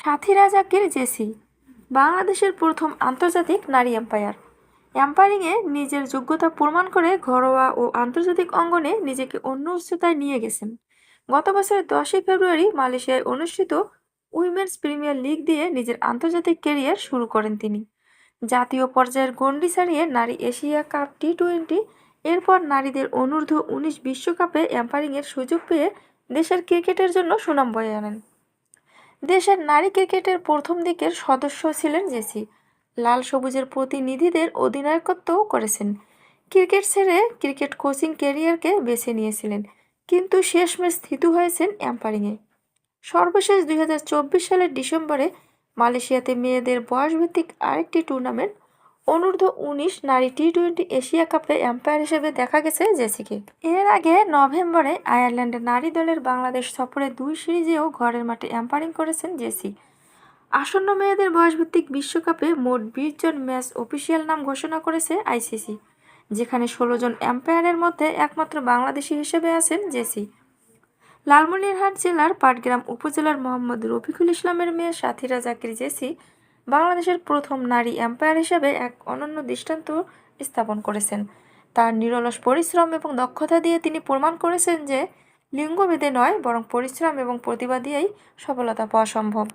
সাথীরা জাকির জেসি? বাংলাদেশের প্রথম আন্তর্জাতিক নারী এম্পায়ার। এম্পায়ারিংয়ে নিজের যোগ্যতা প্রমাণ করে ঘরোয়া ও আন্তর্জাতিক অঙ্গনে নিজেকে অন্য উচ্চতায় নিয়ে গেছেন। গত বছরের দশই ফেব্রুয়ারি মালয়েশিয়ায় অনুষ্ঠিত উইমেন্স প্রিমিয়ার লিগ দিয়ে নিজের আন্তর্জাতিক ক্যারিয়ার শুরু করেন তিনি। জাতীয় পর্যায়ের গণ্ডি ছাড়িয়ে নারী এশিয়া কাপ টি টোয়েন্টি এরপর নারীদের অনূর্ধ্ব উনিশ বিশ্বকাপে এম্পায়ারিংয়ের সুযোগ পেয়ে দেশের ক্রিকেটের জন্য সুনাম বয়ে আনেন। দেশের নারী ক্রিকেটের প্রথম দিকের সদস্য ছিলেন জেসি লাল সবুজের প্রতিনিধিদের অধিনায়কত্বও করেছেন। ক্রিকেট ছেড়ে ক্রিকেট কোচিং ক্যারিয়ারকে বেছে নিয়েছিলেন, কিন্তু শেষমেশ স্থিত হয়েছেন অ্যাম্পারিংয়ে সর্বশেষ দুই হাজার চব্বিশ সালের ডিসেম্বরে মালয়েশিয়াতে মেয়েদের বয়সভিত্তিক আরেকটি টুর্নামেন্ট অনূর্ধ্ব উনিশ নারী টি টোয়েন্টি এশিয়া কাপে এম্পায়ার হিসেবে দেখা গেছে জেসিকে। এর আগে নভেম্বরে আয়ারল্যান্ডের নারী দলের বাংলাদেশ সফরে দুই সিরিজেও ঘরের মাঠে এম্পায়ারিং করেছেন জেসি। আসন্ন মেয়েদের বয়সভিত্তিক বিশ্বকাপে মোট বিশ জন ম্যাচ অফিসিয়াল নাম ঘোষণা করেছে আইসিসি যেখানে ষোলো জন এম্পায়ারের মধ্যে একমাত্র বাংলাদেশি হিসেবে আছেন জেসি। লালমনিরহাট জেলার পাটগ্রাম উপজেলার মোহাম্মদ রফিকুল ইসলামের মেয়ে সাথীরা জাকির জেসি বাংলাদেশের প্রথম নারী এম্পায়ার হিসেবে এক অনন্য দৃষ্টান্ত স্থাপন করেছেন। তার নিরলস পরিশ্রম এবং দক্ষতা দিয়ে তিনি প্রমাণ করেছেন যে লিঙ্গভেদে নয়, বরং পরিশ্রম এবং প্রতিভা দিয়েই সফলতা পাওয়া সম্ভব।